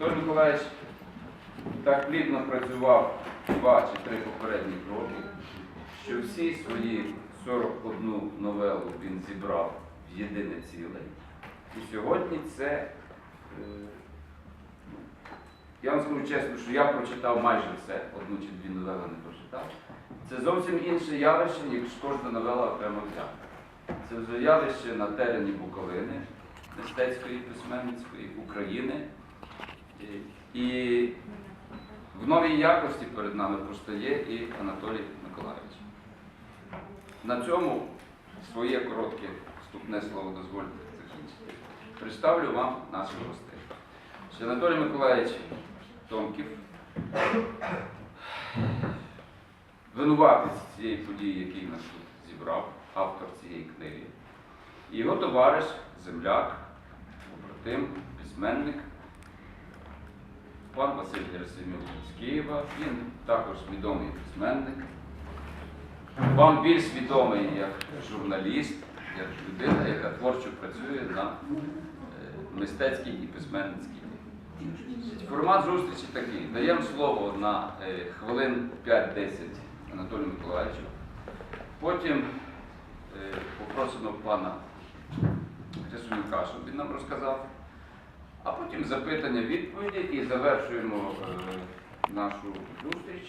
Анатолій Миколаївич так плідно працював два чи три попередні роки, що всі свої 41 новелу він зібрав в єдине ціле. І сьогодні це, е, ну, я вам скажу чесно, що я прочитав майже все, одну чи дві новели не прочитав. Це зовсім інше явище, ніж кожна новела окремо взята. Це вже явище на терені Буковини, мистецької письменницької України. І- в новій якості перед нами постає і Анатолій Миколаївич. На цьому своє коротке вступне слово дозвольте закінчити. Представлю вам наших гостей. Анатолій Миколаївич Томків, винуватець цієї події, який нас тут зібрав, автор цієї книги. І його товариш, земляк, побратим, письменник пан Василь Герасимов з Києва. Він також відомий письменник. Вам більш відомий як журналіст, як людина, яка творчо працює на е, мистецькій і письменницькій. Формат зустрічі такий. Даємо слово на е, хвилин 5-10 Анатолію Миколаївичу. Потім е, попросимо пана Крисунюка, щоб він нам розказав. А потім запитання, відповіді і завершуємо е, нашу зустріч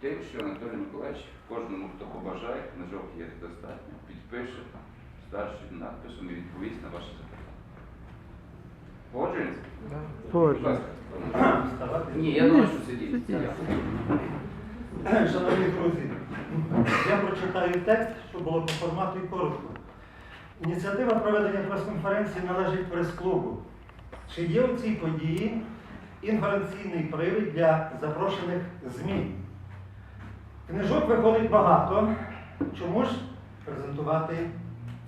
тим, що Анатолій Миколаївич кожному, хто побажає, книжок є достатньо, підпише старшим надписом і відповість на ваші запитання. Погоджуємося? Будь. Ні, я думаю, що сидіть. Шановні друзі, я прочитаю текст, щоб було по формату і коротко. Ініціатива проведення прес-конференції належить прес-клубу. Чи є у цій події інформаційний привід для запрошених ЗМІ? Книжок виходить багато. Чому ж презентувати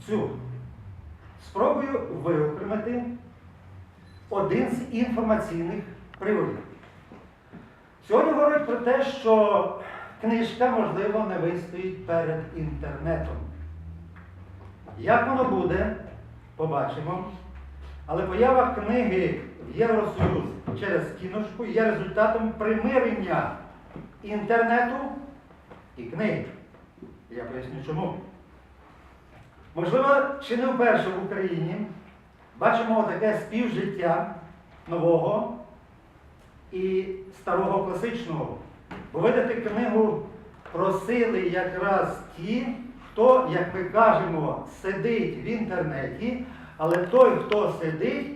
цю? Спробую виокремити один з інформаційних приводів. Сьогодні говорять про те, що книжка, можливо, не вистоїть перед інтернетом. Як воно буде, побачимо. Але поява книги в Євросоюз через кіношку є результатом примирення інтернету і книги. Я поясню чому. Можливо, чи не вперше в Україні бачимо таке співжиття нового і старого класичного. Бо видати книгу просили якраз ті, хто, як ми кажемо, сидить в інтернеті, але той, хто сидить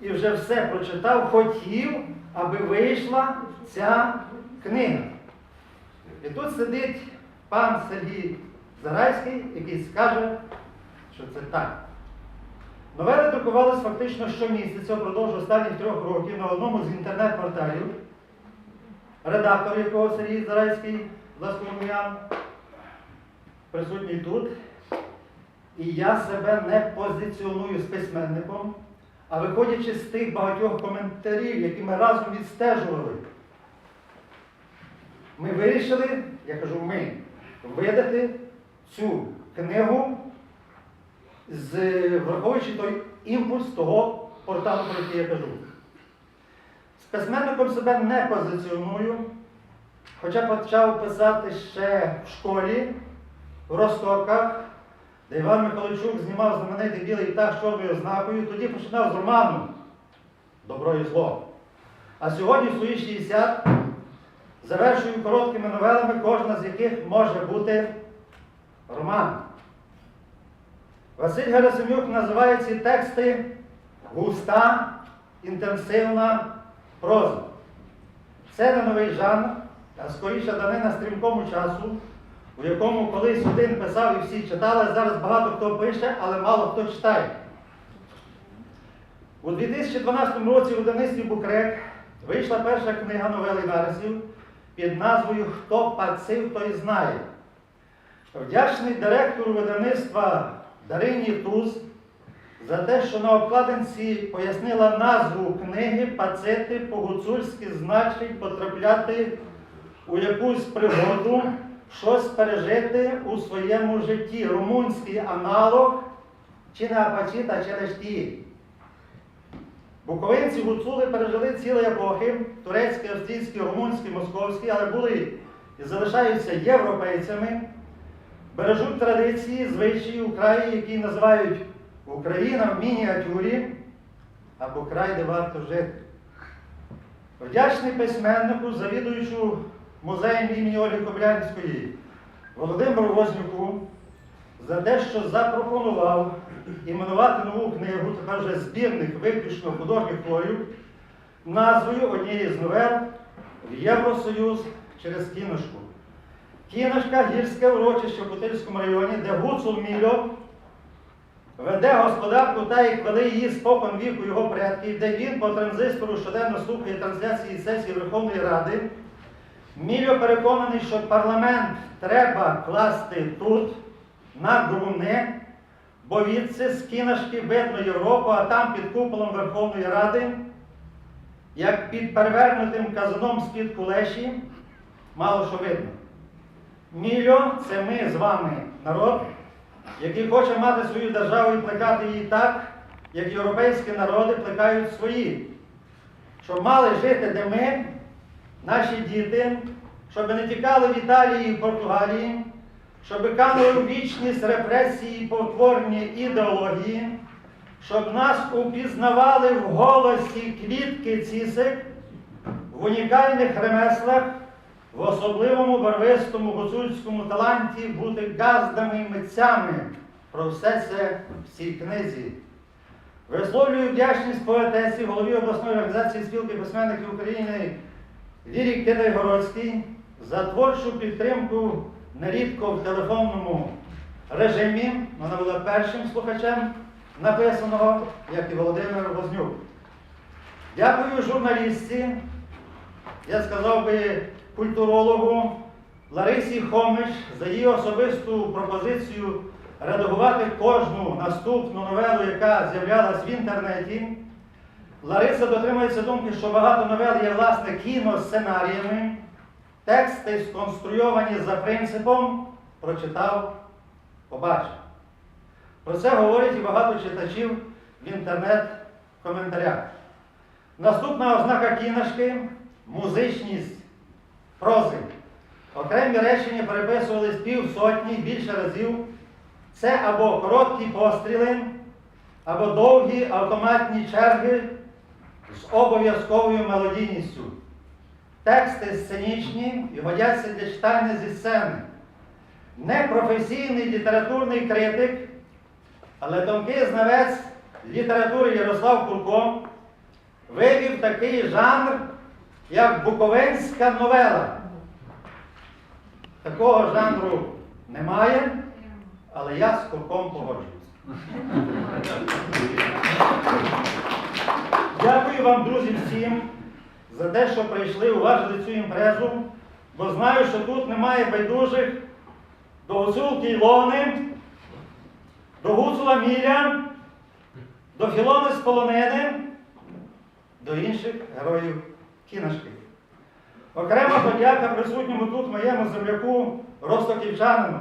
і вже все прочитав, хотів, аби вийшла ця книга. І тут сидить пан Сергій Зарайський, який скаже, що це так. Новели друкувалися фактично щомісяця впродовж останніх трьох років на одному з інтернет-порталів, редактор якого Сергій Зарайський, Ласкомуян, присутній тут. І я себе не позиціоную з письменником, а виходячи з тих багатьох коментарів, які ми разом відстежували, ми вирішили, я кажу ми, видати цю книгу з враховуючи той імпульс того порталу, про який я кажу. З письменником себе не позиціоную, хоча почав писати ще в школі, в Ростоках, де Іван Михайловичук знімав знаменитий білий птах з чорною ознакою, тоді починав з роману Добро і зло. А сьогодні, в свої 60, завершую короткими новелами, кожна з яких може бути роман. Василь Герасимюк називає ці тексти густа, інтенсивна проза. Це не новий жанр, а скоріше данина стрімкому часу, у якому колись один писав і всі читали, зараз багато хто пише, але мало хто читає. У 2012 році у видавництві Букрек вийшла перша книга новели нарисів під назвою Хто пацив, той знає. Вдячний директору видавництва Дарині Туз за те, що на обкладинці пояснила назву книги Пацити по-гуцульськи значить потрапляти у якусь пригоду, щось пережити у своєму житті. Румунський аналог чи не апачіта, чи лешті. Буковинці гуцули пережили цілі епохи турецькі, австрійські, румунські, московські, але були і залишаються європейцями, бережуть традиції, звичаї у краї, які називають Україна в мініатюрі або край, де варто жити. Вдячний письменнику, завідуючу музеєм імені Ольги Коблянської Володимиру Вознюку за те, що запропонував іменувати нову книгу, тепер вже збірник виключно художніх творів, назвою однієї з новел в Євросоюз через кіношку. Кіношка гірське урочище в Путильському районі, де Гуцул Мільо веде господарку та як вели її спокон віку його предків, де він по транзистору щоденно слухає трансляції сесії Верховної Ради. Мільо переконаний, що парламент треба класти тут, на ґруни, бо відси з кіношки видно Європу, а там під куполом Верховної Ради, як під перевернутим казаном з-під кулеші, мало що видно. Мільо це ми з вами, народ, який хоче мати свою державу і плекати її так, як європейські народи плекають свої. Щоб мали жити, де ми, наші діти, щоб не тікали в Італії і Португалії, щоб канули в вічність репресії і потворні ідеології, щоб нас упізнавали в голосі квітки цісик, в унікальних ремеслах, в особливому барвистому гуцульському таланті бути газдами і митцями. Про все це в цій книзі. Висловлюю вдячність поетесі, голові обласної організації спілки письменників України Вірі Китайгородській за творчу підтримку нерідко в телефонному режимі. Вона була першим слухачем написаного, як і Володимир Вознюк. Дякую журналістці, я сказав би культурологу Ларисі Хомич за її особисту пропозицію редагувати кожну наступну новелу, яка з'являлась в інтернеті. Лариса дотримується думки, що багато новел є власне кіносценаріями, тексти сконструйовані за принципом прочитав, побачив. Про це говорять і багато читачів в інтернет-коментарях. Наступна ознака кіношки музичність прози. Окремі речення переписувались півсотні більше разів. Це або короткі постріли, або довгі автоматні черги з обов'язковою мелодійністю. Тексти сценічні і годяться для читання зі сцени. Непрофесійний літературний критик, але тонкий знавець літератури Ярослав Курко вивів такий жанр, як буковинська новела. Такого жанру немає, але я з Курком погоджуюсь. Дякую вам, друзі, всім за те, що прийшли, уважили цю імпрезу, бо знаю, що тут немає байдужих до гуцулки Ілони, до гуцула Міля, до Філони з полонини, до інших героїв кіношки. Окрема подяка присутньому тут моєму земляку Ростоківчанину,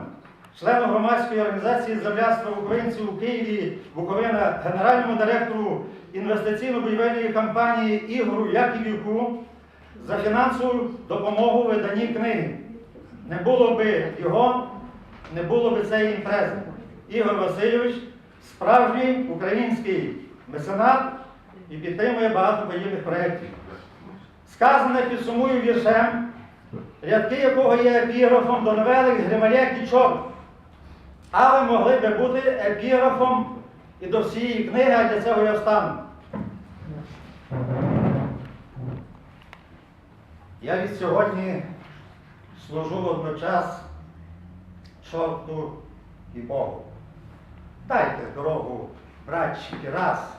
члену громадської організації земляцтва українців у Києві Буковина, генеральному директору інвестиційно-будівельної компанії Ігору Яківюку за фінансову допомогу в виданні книги. Не було би його, не було би цієї імпрези. Ігор Васильович справжній український меценат і підтримує багато подібних проєктів. Сказане підсумую віршем, рядки якого є епіграфом до новели Грималє Кічок, але могли би бути епіграфом і до всієї книги, а для цього я встану. Я від сьогодні служу водночас чорту і Богу. Дайте дорогу, братчики, раз,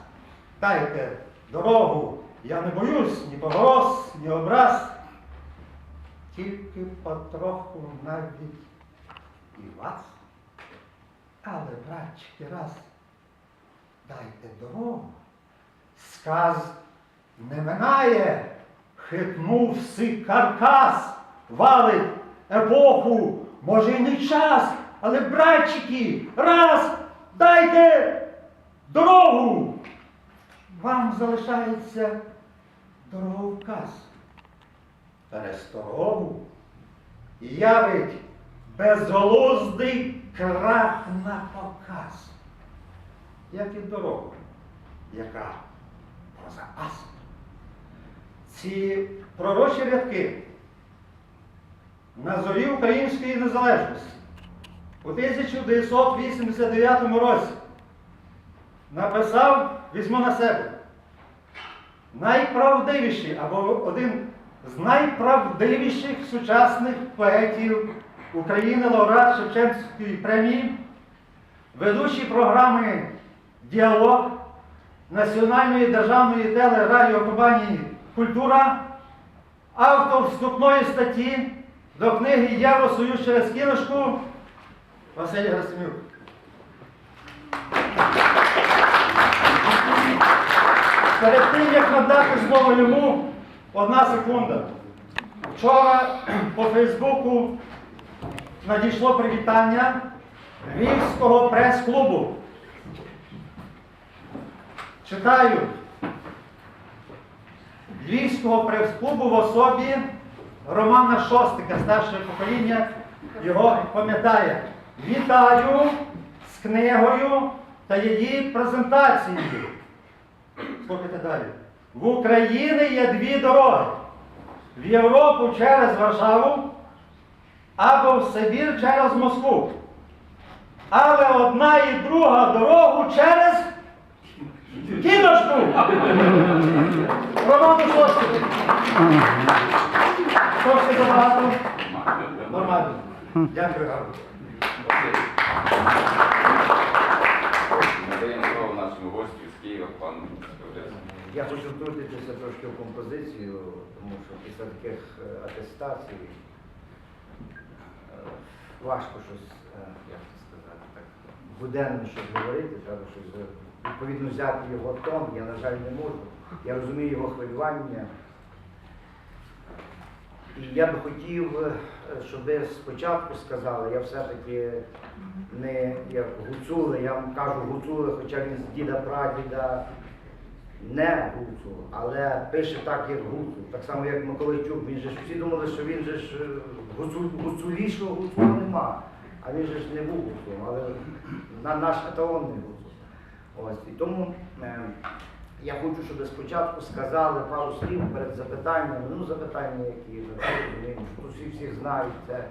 дайте дорогу. Я не боюсь ні погроз, ні образ. Тільки потроху навіть і вас. Але, братчики, раз, дайте дорогу. Сказ не минає, хитнувся каркас, валить епоху, може й не час, але, братчики, раз, дайте дорогу. вам залишається дороговказ. Пересторогу явить безглуздий крах на показ. Як і дорогу, яка про запас. Ці пророчі рядки на зорі української незалежності у 1989 році написав, візьму на себе, найправдивіший або один з найправдивіших сучасних поетів України лауреат Шевченківської премії, ведучий програми Діалог Національної державної телерадіокомпанії Культура, автор вступної статті до книги Євросоюз через кіношку Василь Герасимюк. Перед тим, як надати слово йому, одна секунда. Вчора по Фейсбуку надійшло привітання Львівського прес-клубу. Читаю. Львівського прес-клубу в особі Романа Шостика, старше покоління, його пам'ятає. Вітаю з книгою та її презентацією. Слухайте далі. В Україні є дві дороги. В Європу через Варшаву або в Сибір через Москву. Але одна і друга дорогу через кіночку. Роману Шостику. Трошки забагато. Нормально. Дякую, гарно. Надаємо слово нашому гостю з Києва, пану. Я хочу втрутитися трошки в композицію, тому що після таких атестацій важко щось, е, як це сказати, так буденно щось говорити, треба щось е, відповідно взяти його тон, я, на жаль, не можу. Я розумію його хвилювання. І я би хотів, е, щоб ви спочатку сказали, я все-таки не як гуцули, я вам кажу гуцули, хоча він з діда прадіда не гуцул, але пише так, як гуцул. Так само, як Миколайчук, він же ж всі думали, що він же ж е, гуцул, гуцулішого гуцула нема. А він же ж не був гуцулом, але на наш еталон не гуцул. Ось. І тому е, я хочу, щоб спочатку сказали пару слів перед запитаннями, ну запитання, які всі всіх знають. Це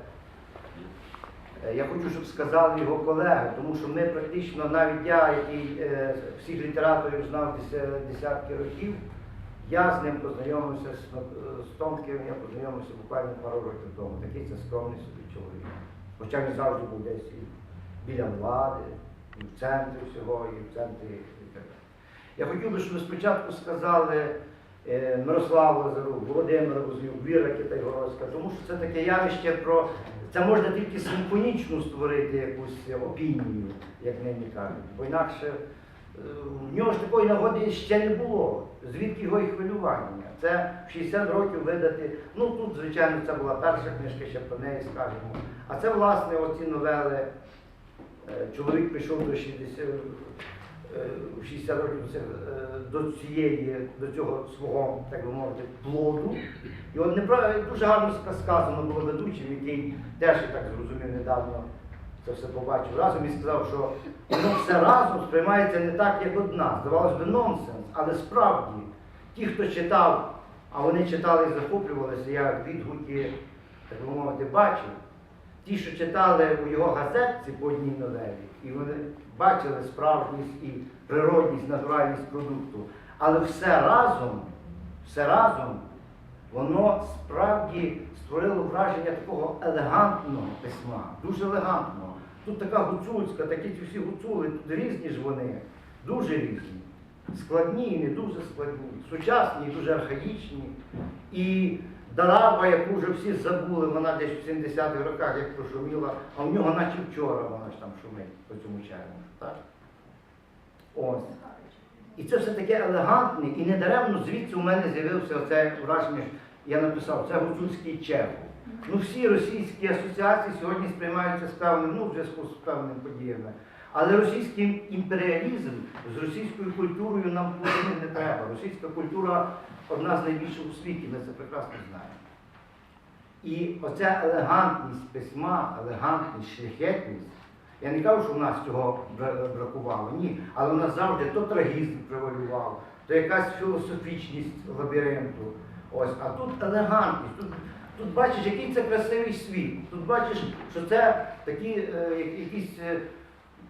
Е, Я хочу, щоб сказали його колеги, тому що ми практично, навіть я, який е, всіх літераторів знав деся- десятки років, я з ним познайомився з, з Томким, я познайомився буквально пару років тому. Такий це скромний собі чоловік. Хоча він завжди був десь біля влади, в центрі всього, і в центрі і так. Я хотів би, щоб ви спочатку сказали е, Мирославу Лазарук, Володимира Вознюк, Віра Китайгородська, тому що це таке явище про це можна тільки симфонічну створити якусь опінію, як нині кажуть. Бо інакше е, в нього ж такої нагоди ще не було. Звідки його і хвилювання? Це в 60 років видати. Ну тут, звичайно, це була перша книжка, ще про неї скажемо. А це, власне, оці новели. Е, Чоловік прийшов до 60, е, 60 років до цих, е, до цієї, до цього свого, так би мовити, плоду. І от дуже гарно сказано було ведучим, який теж я так зрозумів недавно це все побачив разом і сказав, що воно все разом сприймається не так, як одна. Здавалось би, нонсенс, але справді ті, хто читав, а вони читали і захоплювалися, я відгуки, так би мовити, бачив. Ті, що читали у його газетці по одній новелі, і вони бачили справжність і природність, натуральність продукту. Але все разом, все разом, воно справді створило враження такого елегантного письма, дуже елегантного. Тут така гуцульська, такі ці всі гуцули, тут різні ж вони, дуже різні. Складні і не дуже складні, сучасні і дуже архаїчні. І Дараба, яку вже всі забули, вона десь в 70-х роках як прошуміла, а в нього наче вчора вона ж там шумить по цьому чайному. Так? Ось. І це все таке елегантне, і недаремно звідси у мене з'явився оце враження, я написав, це гуцульський чех. Ну всі російські асоціації сьогодні сприймаються з певним, ну в зв'язку з певними подіями. Але російський імперіалізм з російською культурою нам не треба. Російська культура одна з найбільших у світі, ми це прекрасно знаємо. І оця елегантність письма, елегантність, шляхетність, я не кажу, що в нас цього бракувало, ні. Але в нас завжди то трагізм превалював, то якась філософічність лабіринту. Ось, а тут елегантність. Тут, тут бачиш, який це красивий світ. Тут бачиш, що це такі е, якісь е,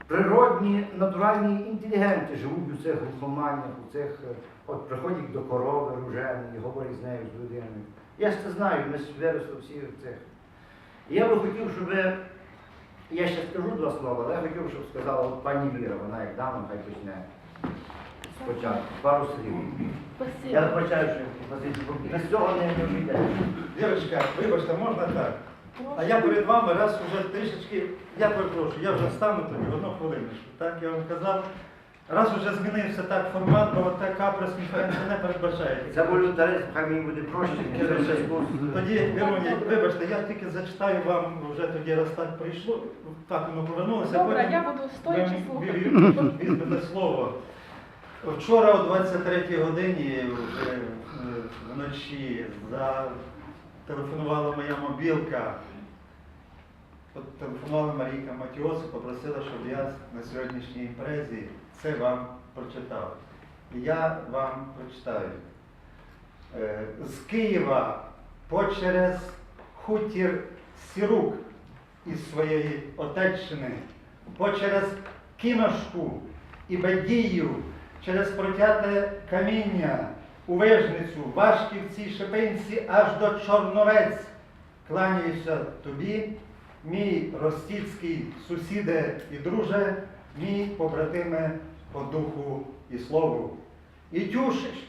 природні, натуральні інтелігенти живуть у цих глухоманнях, у цих, е, от приходять до корови руженої, говорять з нею, з людиною. Я ж це знаю, ми ж виросли всі в цих. І я би хотів, щоб ви- я ще скажу два слова, але я хотів, щоб сказала от пані Віра, вона як дама, хай почне спочатку. Пару слів. Я вибачаю, що без цього не обійдеш. Дівчатка, вибачте, можна так? А я перед вами раз вже трішечки, я перепрошую, я вже стану тоді одну хвилиночку. Так, я вам казав. Раз вже змінився так формат, бо от така прес-конференція не передбачає. Це волюнтаризм, хай мені буде проще. Тоді, Віроні, вибачте, я тільки зачитаю вам вже тоді, раз так прийшло, так воно повернулося. Добре, потім я буду стоячи слухати. візьмете слово. Вчора о 23 годині вже е, вночі зателефонувала моя мобілка. Телефонувала Марійка Матіос попросила, щоб я на сьогоднішній імпрезі це вам прочитав. Я вам прочитаю. Е, З Києва по через хутір Сірук із своєї Отеччини, по через Кіношку і Бадію, через протяте каміння у Вижницю, Вашківці, Шепинці, аж до Чорновець. Кланяюся тобі, мій ростіцький сусіде і друже, мій побратиме по духу і слову. І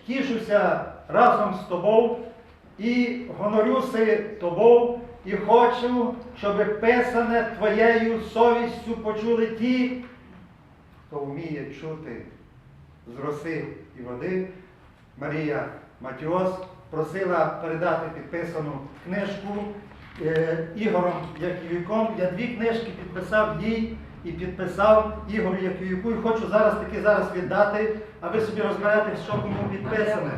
тішуся разом з тобою, і гонорюся тобою, і хочу, щоб писане твоєю совістю почули ті, хто вміє чути з роси і води. Марія Матіос просила передати підписану книжку е, Ігором Яківюком. Я дві книжки підписав їй і підписав Ігору Яківюку. І хочу зараз таки зараз віддати, а ви собі розберете, що кому підписане.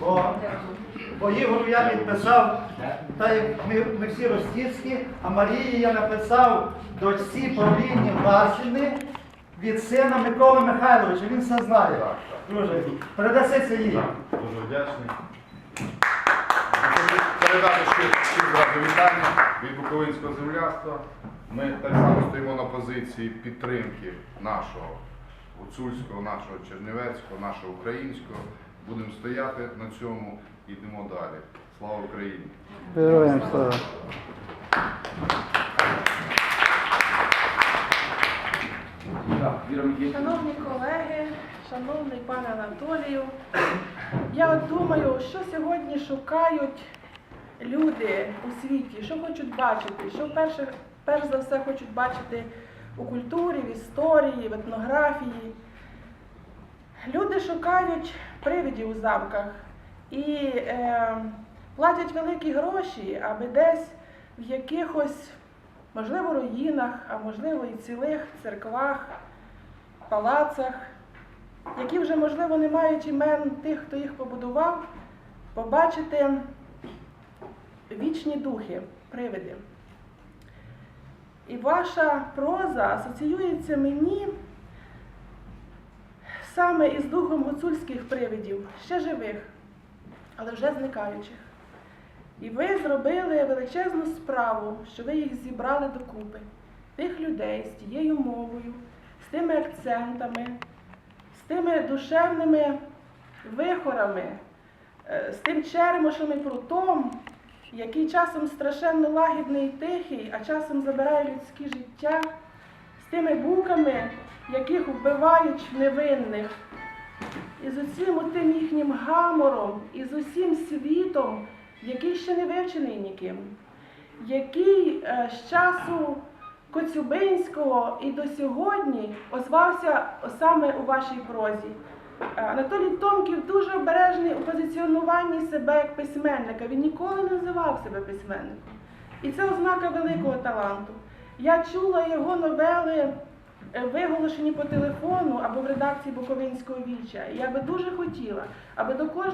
Бо, бо Ігору я підписав, та як ми, ми всі ростівські, а Марії я написав дочці Павліні Васіни від сина Миколи Михайловича. Він все знає. Друже, передаситься їй. Дуже вдячний. Передати ще всім вітання від Буковинського земляства. Ми так само стоїмо на позиції підтримки нашого гуцульського, нашого чернівецького, нашого українського. Будемо стояти на цьому і йдемо далі. Слава Україні! Героям слава. Шановні колеги, шановний пане Анатолію, я от думаю, що сьогодні шукають люди у світі, що хочуть бачити, що перше, перш за все хочуть бачити у культурі, в історії, в етнографії. Люди шукають привидів у замках і е, платять великі гроші, аби десь в якихось, можливо, руїнах, а можливо і цілих церквах, палацах, які вже, можливо, не мають імен тих, хто їх побудував, побачити вічні духи, привиди. І ваша проза асоціюється мені саме із духом гуцульських привидів, ще живих, але вже зникаючих. І ви зробили величезну справу, що ви їх зібрали докупи, тих людей з тією мовою, з тими акцентами, з тими душевними вихорами, е, з тим черемошем і прутом, який часом страшенно лагідний і тихий, а часом забирає людське життя, з тими буками, яких вбивають невинних, і з усім тим їхнім гамором, і з усім світом, який ще не вивчений ніким, який е, з часу Коцюбинського і до сьогодні озвався саме у вашій прозі. Е, Анатолій Томків дуже обережний у позиціонуванні себе як письменника. Він ніколи не називав себе письменником. І це ознака великого таланту. Я чула його новели е, виголошені по телефону або в редакції Буковинського віча. Я би дуже хотіла, аби до кожного